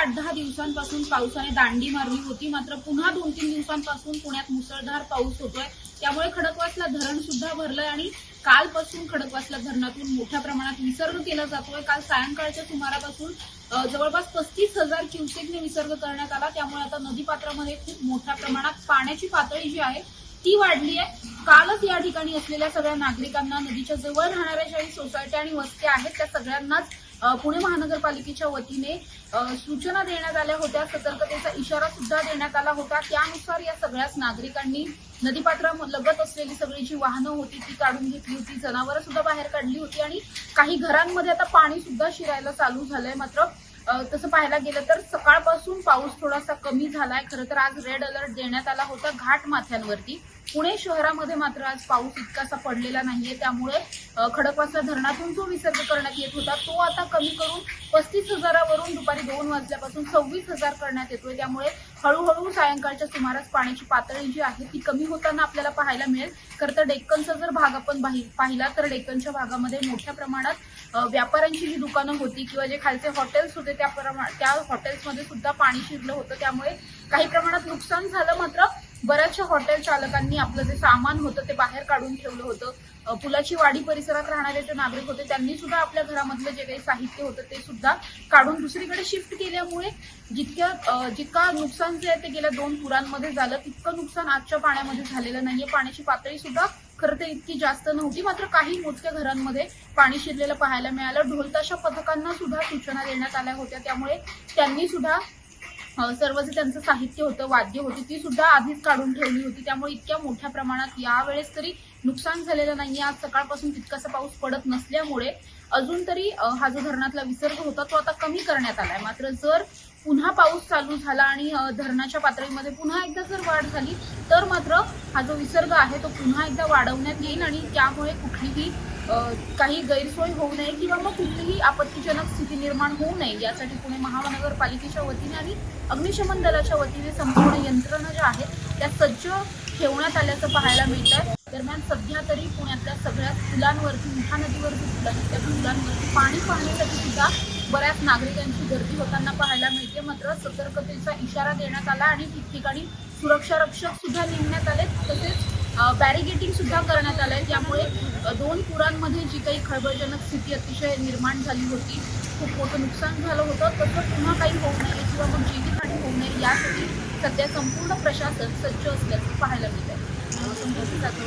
आठ दहा दिवसांपासून पावसाने दांडी मारली होती. मात्र पुन्हा दोन तीन दिवसांपासून पुण्यात मुसळधार पाऊस होतोय. त्यामुळे खडकवासला धरण सुद्धा भरलंय आणि कालपासून खडकवासला धरणातून मोठ्या प्रमाणात विसर्ग केला जातोय. काल सायंकाळच्या सुमारापासून जवळपास पस्तीस हजार क्युसेकने विसर्ग करण्यात आला. त्यामुळे आता नदीपात्रामध्ये खूप मोठ्या प्रमाणात पाण्याची पातळी जी आहे ती वाढली आहे. कालच या ठिकाणी असलेल्या सगळ्या नागरिकांना नदीच्या जवळ राहणाऱ्या ज्या सोसायट्या आणि वस्त्या आहेत त्या सगळ्यांनाच पुणे महानगरपालिकेच्या वतीने सूचना देण्यात आल्या होत्या सतर्कतेचा इशारा सुद्धा देण्यात आला होता. त्यानुसार या सगळ्याच नागरिकांनी नदीपात्रा लगत असलेली सगळी जी वाहनं होती ती काढून घेतली होती जनावरं सुद्धा बाहेर काढली होती आणि काही घरांमध्ये आता पाणी सुद्धा शिरायला चालू झालंय मात्र तसं पाहायला गेलं तर सकाळपासून पाऊस थोडासा कमी झालाय. खरं तर आज रेड अलर्ट देण्यात आला होता घाट माथ्यांवरती. पुणे शहरामध्ये मात्र आज पाऊस इतकासा पडलेला नाहीये. त्यामुळे खडकवासला धरणातून जो विसर्ग करण्यात येत होता तो आता कमी करून पस्तीस हजारावरून दुपारी दोन वाजल्यापासून सव्वीस हजार करण्यात येतोय. त्यामुळे हळूहळू सायंकाळच्या सुमारास पाण्याची पातळी जी आहे ती कमी होताना आपल्याला पाहायला मिळेल. खरं तर डेक्कनचा जर भाग आपण पाहिला तर डेक्कनच्या भागामध्ये मोठ्या प्रमाणात व्यापाऱ्यांची जी दुकानं होती किंवा जे खालचे हॉटेल्स होते त्या प्रमाण त्या हॉटेल्समध्ये सुद्धा पाणी शिरलं होतं. त्यामुळे काही प्रमाणात नुकसान झालं मात्र बऱ्याचशा हॉटेल चालकांनी आपलं जे सामान होतं ते बाहेर काढून ठेवलं होतं. पुलाची वाडी परिसरात राहणारे जे नागरिक होते त्यांनी सुद्धा आपल्या घरामधलं जे काही साहित्य होतं ते सुद्धा काढून दुसरीकडे शिफ्ट केल्यामुळे जितक्या जितका नुकसान जे आहे ते गेल्या दोन पुरांमध्ये झालं तितकं नुकसान आजच्या पाण्यामध्ये झालेलं नाहीये. पाण्याची पातळी सुद्धा खरं तर इतकी जास्त नव्हती मात्र काही मोजक्या घरांमध्ये पाणी शिरलेलं पाहायला मिळालं. ढोलताशा पथकांना सुद्धा सूचना देण्यात आल्या होत्या त्यामुळे त्यांनी सुद्धा सर्व जे त्यांचं साहित्य होतं वाद्य होती ती सुद्धा आधीच काढून ठेवली होती. त्यामुळे इतक्या मोठ्या प्रमाणात यावेळेस तरी नुकसान झालेलं नाहीये. आज सकाळपासून तितकासा पाऊस पडत नसल्यामुळे अजून तरी हा जो धरणातला विसर्ग होता तो आता कमी करण्यात आलाय. मात्र जर पुन्हा पाऊस चालू झाला आणि धरणाच्या पातळीमध्ये पुन्हा एकदा जर वाढ झाली तर मात्र हा जो विसर्ग आहे तो पुन्हा एकदा वाढवण्यात येईल आणि त्यामुळे कुठलीही काही गैरसोय होऊ नये किंवा मग कुठलीही आपत्तीजनक स्थिती निर्माण होऊ नये. यासाठी पुणे महानगरपालिकेच्या वतीने आणि अग्निशमन दलाच्या वतीने संपूर्ण यंत्रणा ज्या आहेत त्या सज्ज ठेवण्यात आल्याचं पाहायला मिळत आहे दरम्यान सध्या तरी पुण्यातल्या सगळ्या पुलांवरती मुठा नदीवरती पुलांवरती पाणी पाहण्यासाठी सुद्धा बऱ्याच नागरिकांची गर्दी होताना पाहायला मिळते. मात्र सतर्कतेचा इशारा देण्यात आला आणि ठिकठिकाणी सुरक्षा रक्षक सुद्धा नेमण्यात आले. तसेच बॅरिगेटिंग सुद्धा करण्यात आलंय. त्यामुळे दोन पुरांमध्ये जी काही खळबळजनक स्थिती अतिशय निर्माण झाली होती खूप मोठं नुकसान झालं होतं. तसं पुन्हा काही होऊ नये किंवा मग जीवितहानी होऊ नये यासाठी सध्या संपूर्ण प्रशासन सज्ज असल्याचं पाहायला मिळत आहे संतोषी जाधव,